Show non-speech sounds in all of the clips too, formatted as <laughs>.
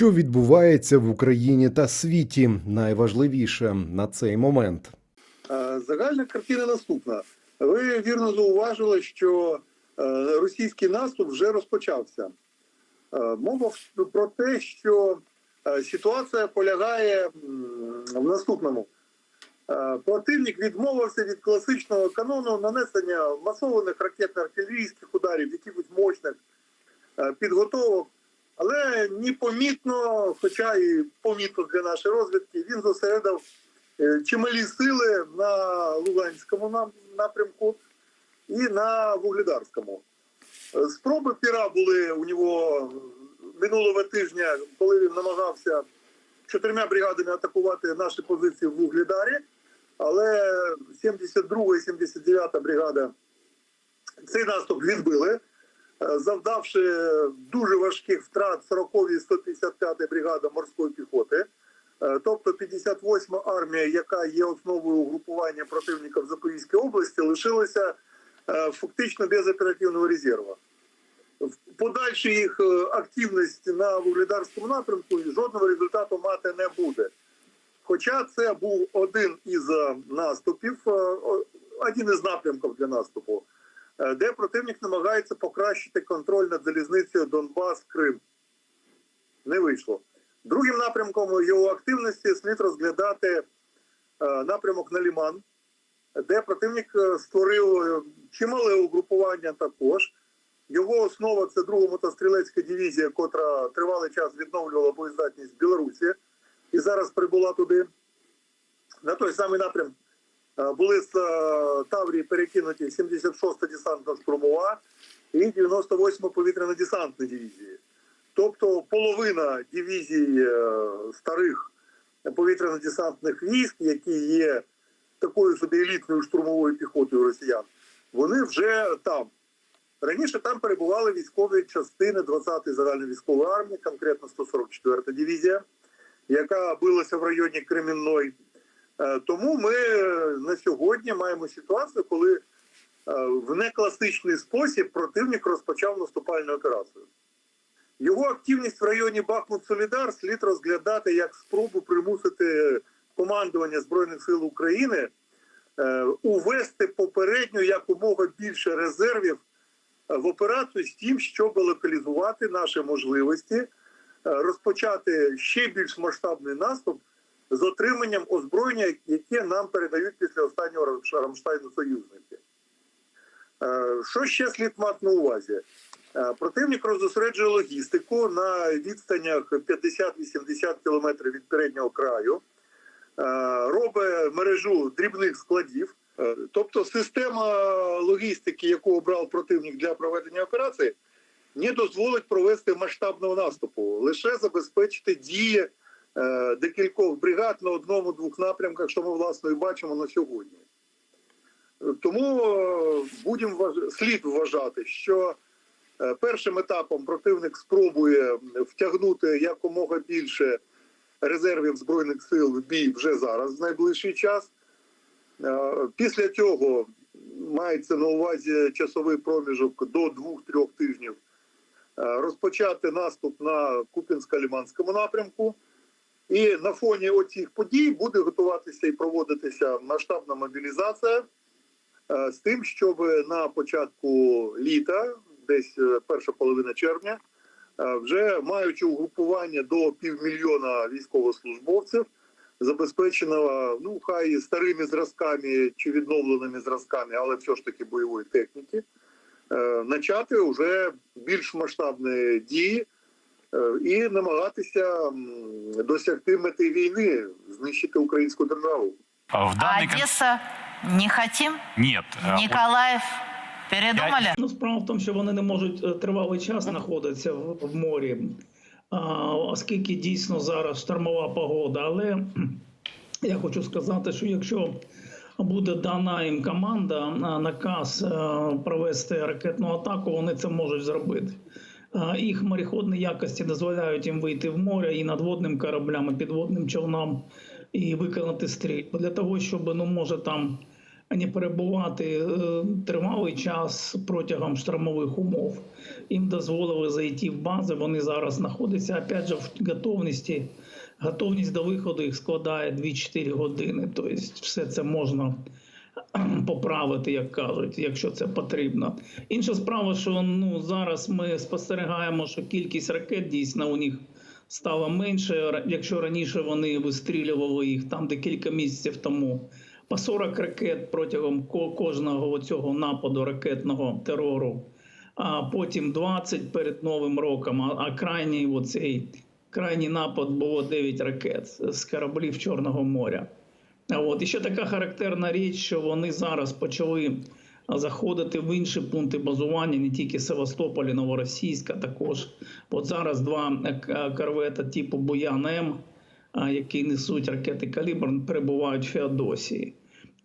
Що відбувається в Україні та світі, найважливіше на цей момент. Е, Загальна картина наступна. Ви вірно зауважили, що е, російський наступ вже розпочався. Е, Мова про те, що ситуація полягає в наступному. Противник відмовився від класичного канону нанесення масованих ракетно-артилерійських ударів, якихось мощних підготовок. Але непомітно, хоча і помітно для нашої розвідки, він зосередив е, чималі сили на Луганському напрямку і на Вугледарському. Е, Спроби піра були у нього минулого тижня, коли він намагався чотирма бригадами атакувати наші позиції в Вугледарі, але 72 і 79 бригада цей наступ відбили, завдавши дуже важких втрат 40 і 155 бригада морської піхоти. Е, Тобто 58 армія, яка є основою угрупування противника в Запорізькій області, лишилася е, фактично без оперативного резерву. В подальшій їх е, активність на вугледарському напрямку жодного результату мати не буде. Хоча це був один із е, наступів, е, один із напрямків для наступу, е, де противник намагається покращити контроль над залізницею Донбас-Крим. Не вийшло. Другим напрямком його активності слід розглядати е, напрямок на Ліман, де противник е, створив е, чимале угрупування також. Його основа це друга мотострілецька дивізія, котра тривалий час відновлювала боєздатність Білорусі і зараз прибула туди. На той самий напрям е, були з е, Таврії перекинуті 76-та десантно-штурмова і 98-ма повітряно-десантна дивізії. Тобто половина дивізій е, старих повітряно-десантних військ, які є такою собі елітною штурмовою піхотою росіян, вони вже там. Раніше там перебували військові частини 20-ї загальновійськової армії, конкретно 144-та дивізія, яка билася в районі Кремінної. Е, Тому ми е, на сьогодні маємо ситуацію, коли е, в некласичний спосіб противник розпочав наступальну операцію. Його активність в районі Бахмут-Солідар слід розглядати як спробу примусити командування Збройних сил України увести попередньо якомога більше резервів в операцію з тим, щоб локалізувати наші можливості, розпочати ще більш масштабний наступ з отриманням озброєння, яке нам передають після останнього Рамштайну союзники. Е, Що ще слід мати на увазі? Е, Противник розосереджує логістику на відстанях 50-80 кілометрів від переднього краю, е, робить мережу дрібних складів. Тобто система логістики, яку обрав противник для проведення операції, не дозволить провести масштабного наступу, лише забезпечити дії декількох бригад на одному-двох напрямках, що ми власне і бачимо на сьогодні. Е, Тому е, будемо слід вважати, що е, першим етапом противник спробує втягнути якомога більше резервів збройних сил в бій вже зараз, в найближчий час. Е, Після цього мається на увазі часовий проміжок до 2-3 тижнів е, розпочати наступ на Купінсько-Ліманському напрямку. І на фоні оцих подій буде готуватися і проводитися масштабна мобілізація е, з тим, щоб на початку літа, десь е, перша половина червня, е, вже маючи угрупування до півмільйона військовослужбовців, забезпеченого ну хай старими зразками чи відновленими зразками, але все ж таки бойової техніки, начати вже більш масштабні дії і намагатися досягти мети війни, знищити українську державу. А В А данный кон- Одесса не хотим? Нет. а, вот Николаев передумали? Ну, справа в тому, що вони не можуть е, тривалий час знаходитися в, в морі, а, оскільки дійсно зараз штормова погода. Але я хочу сказати, що якщо буде дана їм команда, а, наказ е, провести ракетну атаку, вони це можуть зробити. А, Їх мореходні якості дозволяють їм вийти в море і надводним кораблям, і підводним човнам і виконати стрільбу. Для того, щоб ну може там не перебувати е, тривалий час протягом штормових умов. Їм дозволили зайти в бази. Вони зараз знаходяться опять же в готовності. Готовність до виходу їх складає 2-4 години. Тобто, все це можна <clears throat> поправити, як кажуть, якщо це потрібно. Інша справа, що ну зараз ми спостерігаємо, що кількість ракет дійсно у них стала менше. Якщо раніше вони вистрілювали їх там декілька місяців тому. По 40 ракет протягом ко- кожного цього нападу ракетного терору, а потім 20 перед Новим роком. А крайній оцей крайній напад було 9 ракет з кораблів Чорного моря. От і ще така характерна річ, що вони зараз почали заходити в інші пункти базування, не тільки Севастополь, Новоросійська. Також от зараз два е, корвета типу Буян М, які несуть ракети калібр, перебувають в Феодосії.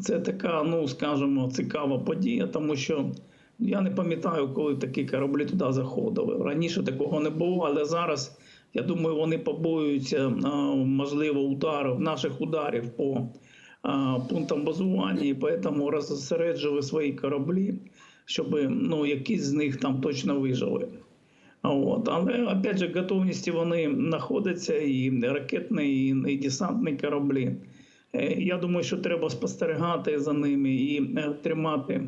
Це така, ну скажімо, цікава подія, тому що я не пам'ятаю, коли такі кораблі туди заходили. Раніше такого не було, але зараз я думаю, вони побоюються можливо ударів, наших ударів по пунктам базування, і тому розсереджували свої кораблі, щоб ну, якісь з них там точно вижили. От. Але опять же, готовності вони знаходяться і ракетні, і, десантні кораблі. Е, Я думаю, що треба спостерігати за ними і е, тримати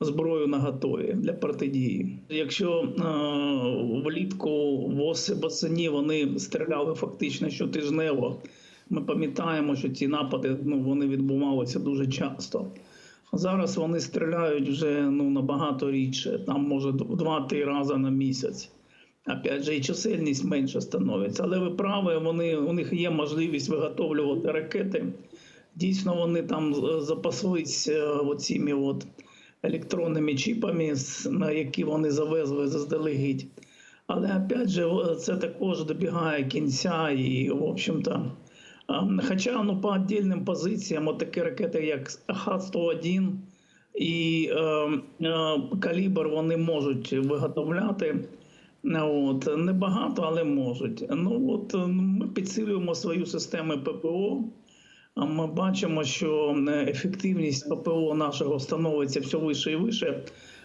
зброю на готові для протидії. Якщо е, влітку вос- восені вони стріляли фактично щотижнево, ми пам'ятаємо, що ці напади ну, вони відбувалися дуже часто. Зараз вони стріляють вже ну, набагато рідше, там може два-три рази на місяць. Опять же, і чисельність менше становиться. Але ви праві, вони, у них є можливість виготовлювати ракети. Дійсно, вони там запаслись е, оціми от електронними чіпами, на які вони завезли заздалегідь. Але опять же, це також добігає кінця і, в общем-то, ем, хоча ну, по віддільним позиціям, от такі ракети, як Х-101 і е, е, калібр, вони можуть виготовляти. От, небагато, але можуть. Ну от е, ми підсилюємо свою систему ППО. Ми бачимо, що е, ефективність ППО нашого становиться все вище і вище.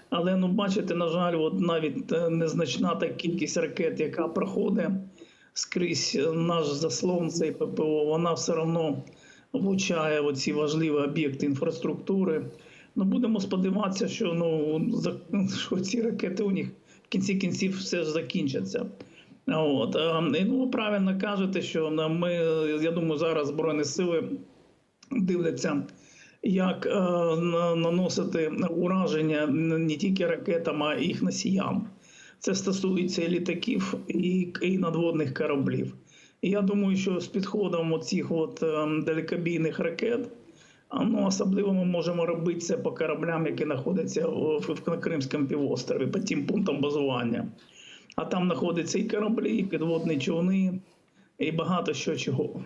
Але ну бачите, на жаль, от навіть е, незначна та кількість ракет, яка проходить скрізь е, наш заслон, цей ППО, вона все одно влучає в ці важливі об'єкти інфраструктури. Ну будемо сподіватися, що ну <laughs> що ці ракети у них в кінці кінців все ж закінчаться. От е, і, ну ви правильно кажете, що е, ми, я думаю, зараз збройні сили дивляться, як е, на- наносити ураження не тільки ракетам, а їх носіям. Це стосується і літаків, і, і надводних кораблів. І я думаю, що з підходом оцих от е, далекобійних ракет, ну особливо ми можемо робити це по кораблям, які знаходяться в, Кримському півострові, по тим пунктам базування. А там знаходяться і кораблі, і підводні човни, і багато що чого.